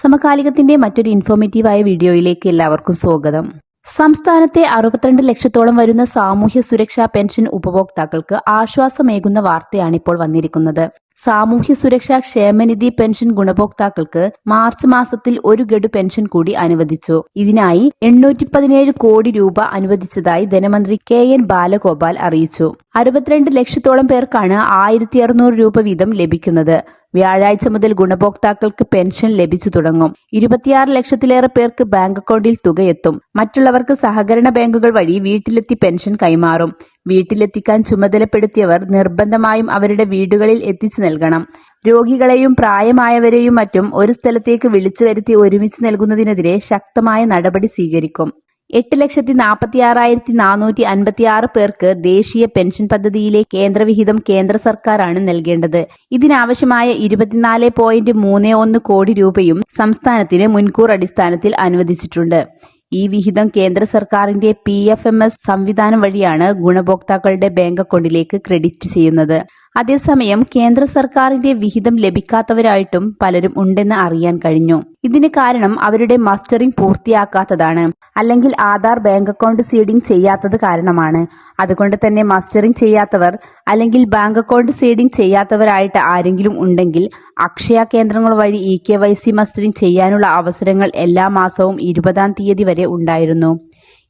സമകാലികത്തിന്റെ മറ്റൊരു ഇൻഫോർമേറ്റീവായ വീഡിയോയിലേക്ക് എല്ലാവർക്കും സ്വാഗതം. സംസ്ഥാനത്തെ അറുപത്തിരണ്ട് ലക്ഷത്തോളം വരുന്ന സാമൂഹ്യ സുരക്ഷാ പെൻഷൻ ഉപഭോക്താക്കൾക്ക് ആശ്വാസമേകുന്ന വാർത്തയാണ് ഇപ്പോൾ വന്നിരിക്കുന്നത്. സാമൂഹ്യ സുരക്ഷാ ക്ഷേമനിധി പെൻഷൻ ഗുണഭോക്താക്കൾക്ക് മാർച്ച് മാസത്തിൽ ഒരു ഗഡു പെൻഷൻ കൂടി അനുവദിച്ചു. ഇതിനായി എണ്ണൂറ്റി പതിനേഴ് കോടി രൂപ അനുവദിച്ചതായി ധനമന്ത്രി കെ എൻ ബാലഗോപാൽ അറിയിച്ചു. അറുപത്തിരണ്ട് ലക്ഷത്തോളം പേർക്കാണ് ആയിരത്തി അറുന്നൂറ് രൂപ വീതം ലഭിക്കുന്നത്. വ്യാഴാഴ്ച മുതൽ ഗുണഭോക്താക്കൾക്ക് പെൻഷൻ ലഭിച്ചു തുടങ്ങും. ഇരുപത്തിയാറ് ലക്ഷത്തിലേറെ പേർക്ക് ബാങ്ക് അക്കൗണ്ടിൽ തുകയെത്തും മറ്റുള്ളവർക്ക് സഹകരണ ബാങ്കുകൾ വഴി വീട്ടിലെത്തി പെൻഷൻ കൈമാറും. വീട്ടിലെത്തിക്കാൻ ചുമതലപ്പെടുത്തിയവർ നിർബന്ധമായും അവരുടെ വീടുകളിൽ എത്തിച്ചു നൽകണം. രോഗികളെയും പ്രായമായവരെയും മറ്റും ഒരു സ്ഥലത്തേക്ക് വിളിച്ചു വരുത്തി ഒരുമിച്ച് നൽകുന്നതിനെതിരെ ശക്തമായ നടപടി സ്വീകരിക്കും. എട്ട് ലക്ഷത്തി നാൽപ്പത്തി ആറായിരത്തി നാനൂറ്റി അൻപത്തി ആറ് പേർക്ക് ദേശീയ പെൻഷൻ പദ്ധതിയിലെ കേന്ദ്രവിഹിതം കേന്ദ്ര സർക്കാരാണ് നൽകേണ്ടത്. ഇതിനാവശ്യമായ ഇരുപത്തിനാല് പോയിന്റ് മൂന്ന് ഒന്ന് കോടി രൂപയും സംസ്ഥാനത്തിന് മുൻകൂർ അടിസ്ഥാനത്തിൽ അനുവദിച്ചിട്ടുണ്ട്. ഈ വിഹിതം കേന്ദ്ര സർക്കാരിന്റെ പി എഫ് എം എസ് സംവിധാനം വഴിയാണ് ഗുണഭോക്താക്കളുടെ ബാങ്ക് അക്കൗണ്ടിലേക്ക് ക്രെഡിറ്റ് ചെയ്യുന്നത്. അതേസമയം കേന്ദ്ര സർക്കാരിന്റെ വിഹിതം ലഭിക്കാത്തവരായിട്ടും പലരും ഉണ്ടെന്ന് അറിയാൻ കഴിഞ്ഞു. ഇതിന് കാരണം അവരുടെ മസ്റ്ററിംഗ് പൂർത്തിയാക്കാത്തതാണ്. അല്ലെങ്കിൽ ആധാർ ബാങ്ക് അക്കൗണ്ട് സീഡിംഗ് ചെയ്യാത്തത് കാരണമാണ്. അതുകൊണ്ട് തന്നെ മസ്റ്ററിംഗ് ചെയ്യാത്തവർ അല്ലെങ്കിൽ ബാങ്ക് അക്കൗണ്ട് സീഡിംഗ് ചെയ്യാത്തവരായിട്ട് ആരെങ്കിലും ഉണ്ടെങ്കിൽ അക്ഷയ കേന്ദ്രങ്ങൾ വഴി E K Y C mustering ചെയ്യാനുള്ള അവസരങ്ങൾ എല്ലാ മാസവും ഇരുപതാം തീയതി വരെ ഉണ്ടായിരുന്നു.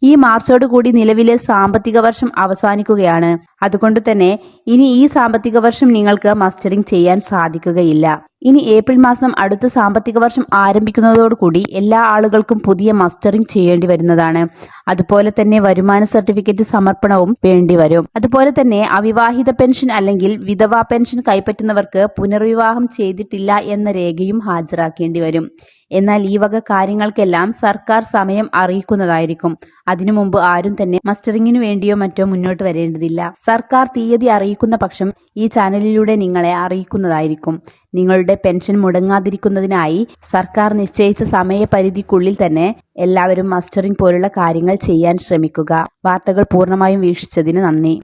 ഈ മാർച്ചോടുകൂടി നിലവിലെ സാമ്പത്തിക വർഷം അവസാനിക്കുകയാണ്. അതുകൊണ്ട് തന്നെ ഇനി ഈ സാമ്പത്തിക വർഷം നിങ്ങൾക്ക് മസ്റ്ററിംഗ് ചെയ്യാൻ സാധിക്കുകയില്ല. ഇനി ഏപ്രിൽ മാസം അടുത്ത സാമ്പത്തിക വർഷം ആരംഭിക്കുന്നതോടുകൂടി എല്ലാ ആളുകൾക്കും പുതിയ മസ്റ്ററിംഗ് ചെയ്യേണ്ടി വരുന്നതാണ്. അതുപോലെ തന്നെ വരുമാന സർട്ടിഫിക്കറ്റ് സമർപ്പണവും വേണ്ടി വരും. അതുപോലെ തന്നെ അവിവാഹിത പെൻഷൻ അല്ലെങ്കിൽ വിധവാ പെൻഷൻ കൈപ്പറ്റുന്നവർക്ക് പുനർവിവാഹം ചെയ്തിട്ടില്ല എന്ന രേഖയും ഹാജരാക്കേണ്ടി വരും. എന്നാൽ ഈ വക കാര്യങ്ങൾക്കെല്ലാം സർക്കാർ സമയം അറിയിക്കുന്നതായിരിക്കും. അതിനു മുമ്പ് ആരും തന്നെ മസ്റ്ററിംഗിനു വേണ്ടിയോ മറ്റോ മുന്നോട്ട് വരേണ്ടതില്ല. സർക്കാർ തീയതി അറിയിക്കുന്ന പക്ഷം ഈ ചാനലിലൂടെ നിങ്ങളെ അറിയിക്കുന്നതായിരിക്കും. നിങ്ങളുടെ പെൻഷൻ മുടങ്ങാതിരിക്കുന്നതിനായി സർക്കാർ നിശ്ചയിച്ച സമയപരിധിക്കുള്ളിൽ തന്നെ എല്ലാവരും മസ്റ്ററിംഗ് പോലുള്ള കാര്യങ്ങൾ ചെയ്യാൻ ശ്രമിക്കുക. വാർത്തകൾ പൂർണമായും വീക്ഷിച്ചതിന് നന്ദി.